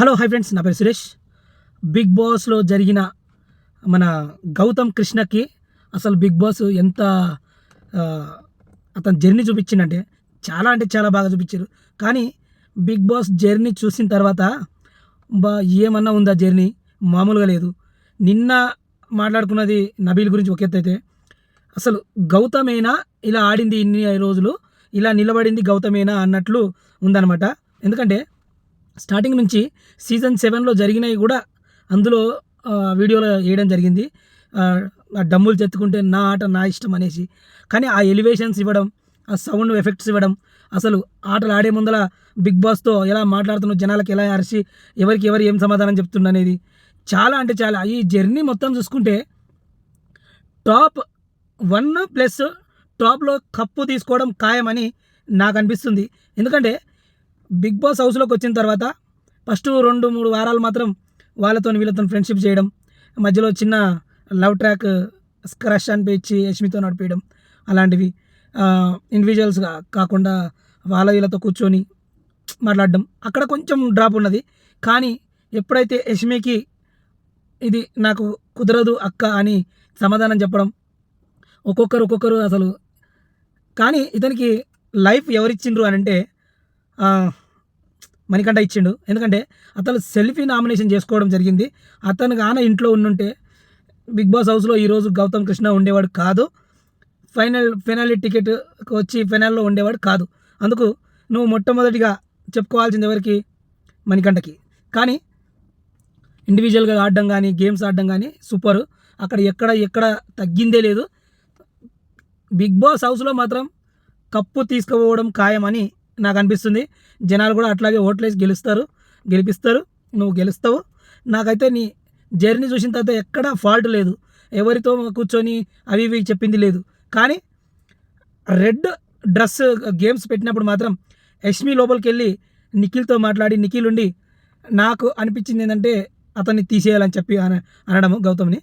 Hello hi friends నా పేరు Suresh. Big బాస్లో జరిగిన మన గౌతమ్ కృష్ణకి అసలు బిగ్ బాస్ ఎంత అతని జర్నీ చూపించిందంటే చాలా అంటే చాలా బాగా చూపించారు. కానీ బిగ్ బాస్ జర్నీ చూసిన తర్వాత బా ఏమన్నా ఉందా జర్నీ? మామూలుగా లేదు. నిన్న మాట్లాడుకున్నది నబీల్ గురించి ఒక ఎత్తు అయితే అసలు గౌతమేనా? ఇలా ఆడింది ఇన్ని రోజులు ఇలా నిలబడింది గౌతమేనా అన్నట్లు ఉందన్నమాట. ఎందుకంటే స్టార్టింగ్ నుంచి సీజన్ సెవెన్లో జరిగినవి కూడా అందులో వీడియోలో వేయడం జరిగింది. డమ్ములు చెత్తుకుంటే నా ఆట నా ఇష్టం అనేసి. కానీ ఆ ఎలివేషన్స్ ఇవ్వడం ఆ సౌండ్ ఎఫెక్ట్స్ ఇవ్వడం అసలు ఆటలు ఆడే ముందల బిగ్ బాస్తో ఎలా మాట్లాడుతున్న జనాలకు ఎలా అరిచి ఎవరికి ఎవరు ఏం సమాధానం చెప్తుండ అనేది చాలా అంటే చాలా. ఈ జర్నీ మొత్తం చూసుకుంటే టాప్ వన్ ప్లస్ టాప్లో కప్పు తీసుకోవడం ఖాయమని నాకు అనిపిస్తుంది. ఎందుకంటే బిగ్ బాస్ హౌస్లోకి వచ్చిన తర్వాత ఫస్ట్ రెండు మూడు వారాలు మాత్రం వాళ్ళతో వీళ్ళతో ఫ్రెండ్షిప్ చేయడం మధ్యలో చిన్న లవ్ ట్రాక్ స్క్రష్ అనిపించి యష్మితో నడిపించడం అలాంటివి. ఇండివిజువల్స్గా కాకుండా వాళ్ళ వీళ్ళతో కూర్చొని మాట్లాడడం. అక్కడ కొంచెం డ్రాప్ ఉన్నది. కానీ ఎప్పుడైతే యష్మికి ఇది నాకు కుదరదు అక్క అని సమాధానం చెప్పడం ఒక్కొక్కరు ఒక్కొక్కరు అసలు కానీ ఇతనికి లైఫ్ ఎవరిచ్చిండ్రు అని అంటే మణికంఠ ఇచ్చిండు. ఎందుకంటే అతను సెల్ఫీ నామినేషన్ చేసుకోవడం జరిగింది. అతను గాన ఇంట్లో ఉండుంటే బిగ్ బాస్ హౌస్లో ఈరోజు గౌతమ్ కృష్ణ ఉండేవాడు కాదు. ఫైనల్ ఫైనల్ టికెట్ వచ్చి ఫైనల్లో ఉండేవాడు కాదు. అందుకు నువ్వు మొట్టమొదటిగా చెప్పుకోవాల్సింది ఎవరికి? మణికంఠకి. కానీ ఇండివిజువల్గా ఆడడం కానీ గేమ్స్ ఆడడం కానీ సూపర్. అక్కడ ఎక్కడ ఎక్కడ తగ్గిందే లేదు. బిగ్ బాస్ హౌస్లో మాత్రం కప్పు తీసుకుపోవడం ఖాయమని నాకు అనిపిస్తుంది జనాలు కూడా అట్లాగే ఓట్లేసి గెలుస్తారు. గెలిపిస్తారు. నువ్వు గెలుస్తావు. నాకైతే నీ జర్నీ చూసిన తర్వాత ఎక్కడ ఫాల్ట్ లేదు. ఎవరితో కూర్చొని అవి ఇవి చెప్పింది లేదు. కానీ రెడ్ డ్రెస్ గేమ్స్ పెట్టినప్పుడు మాత్రం యష్మి లోపలికి వెళ్ళి నిఖిల్తో మాట్లాడి నిఖిల్ ఉండి నాకు అనిపించింది ఏంటంటే అతన్ని తీసేయాలని చెప్పి అన అనడము గౌతమ్ని.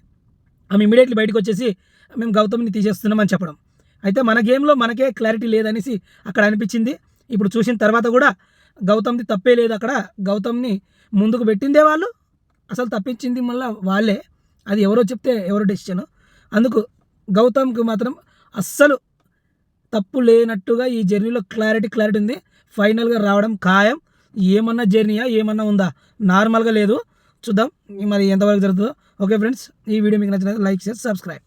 ఆమె ఇమీడియట్లీ బయటకు వచ్చేసి మేము గౌతమ్ని తీసేస్తున్నామని చెప్పడం. అయితే మన గేమ్లో మనకే క్లారిటీ లేదనేసి అక్కడ అనిపించింది. ఇప్పుడు చూసిన తర్వాత కూడా గౌతమ్ది తప్పే లేదు అక్కడ. గౌతమ్ని ముందుకు పెట్టిందే వాళ్ళు. అసలు తప్పించింది మళ్ళీ వాళ్ళే. అది ఎవరో చెప్తే ఎవరో డెసిషన్ అందుకు గౌతమ్కి మాత్రం అస్సలు తప్పు లేనట్టుగా ఈ జర్నీలో క్లారిటీ క్లారిటీ ఉంది. ఫైనల్గా రావడం ఖాయం. ఏమన్నా జర్నీయా ఏమన్నా ఉందా? నార్మల్గా లేదు. చూద్దాం. మరి ఎంతవరకు జరుగుతుందో. ఓకే ఫ్రెండ్స్ ఈ వీడియో మీకు నచ్చినట్లయితే లైక్ చేసి సబ్స్క్రైబ్